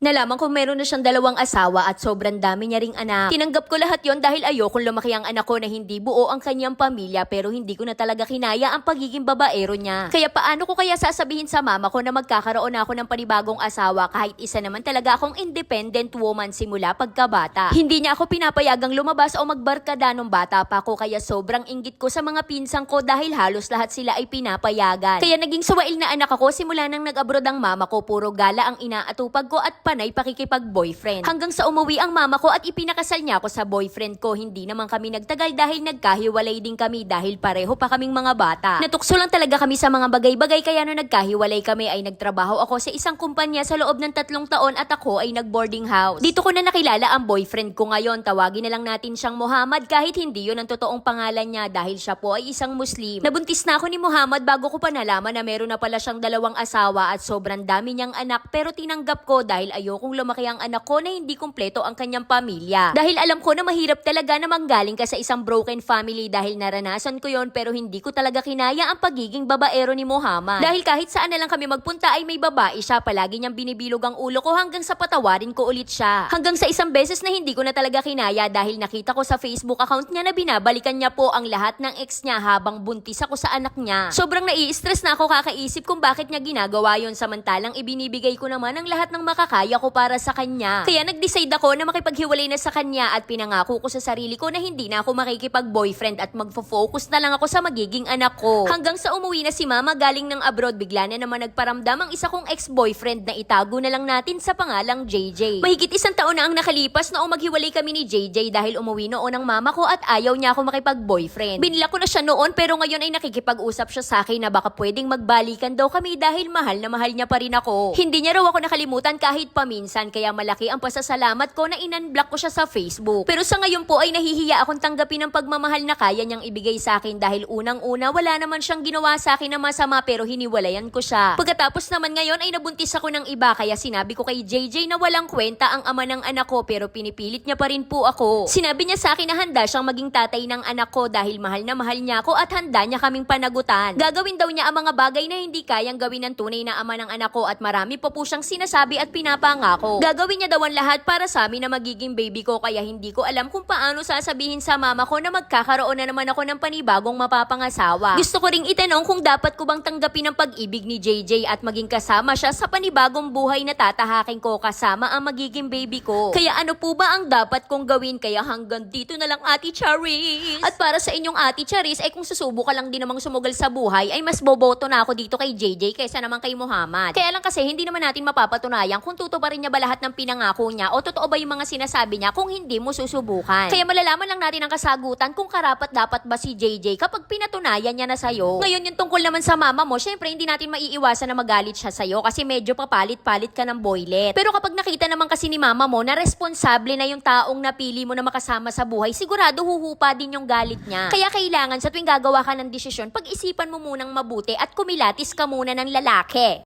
Nalaman ko meron na siyang dalawang asawa at sobrang dami niya ring anak. Tinanggap ko lahat yon dahil ayokong lumaki ang anak ko na hindi buo ang kanyang pamilya pero hindi ko na talaga kinaya ang pagiging babaero niya. Kaya paano ko kaya sasabihin sa mama ko na magkakaroon ako ng panibagong asawa kahit isa naman talaga akong independent woman simula pagkabata. Hindi niya ako pinapayagang lumabas o magbarkada nung bata pa ko kaya sobrang inggit ko sa mga pinsang ko dahil halos lahat sila ay pinapayagan. Kaya naging suwail na anak ako simula nang nag-abroad ang mama ko puro gala ang inaatupag ko at panay pakikipag-boyfriend. Hanggang sa umuwi ang mama ko at ipinakasal niya ako sa boyfriend ko. Hindi naman kami nagtagal dahil nagkahiwalay din kami dahil pareho pa kaming mga bata. Natukso lang talaga kami sa mga bagay-bagay kaya nung nagkahiwalay kami ay nagtrabaho ako sa isang kumpanya sa loob ng tatlong taon at ako ay nag-boarding house. Dito ko na nakilala ang boyfriend ko ngayon. Tawagin na lang natin siyang Muhammad kahit hindi yun ang totoong pangalan niya dahil siya po ay isang Muslim. Nabuntis na ako ni Muhammad bago ko pa nalaman na meron na pala siyang dalawang asawa at sobrang dami niyang anak pero tinanggap ko dahil ayokong lumaki ang anak ko na hindi kumpleto ang kanyang pamilya. Dahil alam ko na mahirap talaga na manggaling ka sa isang broken family dahil naranasan ko yon pero hindi ko talaga kinaya ang pagiging babaero ni Muhammad. Dahil kahit saan na lang kami magpunta ay may babae siya, palagi niyang binibilog ang ulo ko hanggang sa patawarin ko ulit siya. Hanggang sa isang beses na hindi ko na talaga kinaya dahil nakita ko sa Facebook account niya na binabalikan niya po ang lahat ng ex niya habang buntis ako sa anak niya. Sobrang nai-stress na ako kakaisip kung bakit niya ginagawa yon samantalang ibinibigay ko naman ang lahat ng makakaya ko para sa kanya. Kaya nag-decide ako na makipaghiwalay na sa kanya at pinangako ko sa sarili ko na hindi na ako makikipag-boyfriend at magfo-focus na lang ako sa magiging anak ko. Hanggang sa umuwi na si mama galing ng abroad, bigla na naman nagparamdam ang isa kong ex-boyfriend na itago na lang natin sa pangalang JJ. Mahigit isang taon na ang nakalipas noong maghiwalay kami ni JJ dahil umuwi noon ang mama ko at ayaw niya ako makipag-boyfriend. Binila ko na siya noon pero ngayon ay nakikipag-usap siya sa akin na baka pwedeng magbalikan daw kami dahil mahal na mahal niya pa rin ako. Hindi niya raw ako nakalimutan kahit paminsan kaya malaki ang pasasalamat ko na inunblock ko siya sa Facebook. Pero sa ngayon po ay nahihiya akong tanggapin ang pagmamahal na kaya niyang ibigay sa akin dahil unang-una wala naman siyang ginawa sa akin na masama pero hiniwalayan ko siya. Pagkatapos naman ngayon ay nabuntis ako ng iba kaya sinabi ko kay JJ na walang kwenta ang ama ng anak ko pero pinipilit niya pa rin po ako. Sinabi niya sa akin na handa siyang maging tatay ng anak ko dahil mahal na mahal niya ako at handa niya kaming panagutan. Gagawin daw niya ang mga bagay na hindi kayang gawin ng tunay na ama ng anak ko at marami pa po siyang sinasabi at pinapangako. Gagawin niya daw ang lahat para sa amin na magiging baby ko kaya hindi ko alam kung paano sasabihin sa mama ko na magkakaroon na naman ako ng panibagong mapapangasawa. Gusto ko ring itanong kung dapat ko bang tanggapin ang pag-ibig ni JJ at maging kasama siya sa panibagong buhay na tatahakin ko kasama ang magiging baby ko. Kaya ano po ba ang dapat kong gawin? Kaya hanggang dito na lang Ate Charis. At para sa inyong Ate Charis, ay kung susubo ka lang din namang sumugal sa buhay, ay mas boboto na ako dito kay JJ kaysa naman kay Muhammad. Kaya lang kasi hindi naman natin mapapatunayan kung tutuparin niya ba lahat ng pinangako niya o totoo ba yung mga sinasabi niya kung hindi mo susubukan. Kaya malalaman lang natin ang kasagutan kung karapat dapat ba si JJ kapag pinatunayan niya na sa'yo. Ngayon yung tungkol naman sa mama mo, syempre hindi natin maiiwasan na magalit siya sa'yo kasi medyo papalit-palit ka ng boylet. Pero kapag nakita naman kasi ni mama mo na responsable na yung taong napili mo na makasama sa buhay, sigurado huhupa din yung galit niya. Kaya kailangan sa tuwing gagawa ka ng desisyon, pag-isipan mo munang mabuti at kumilatis ka muna ng lalaki.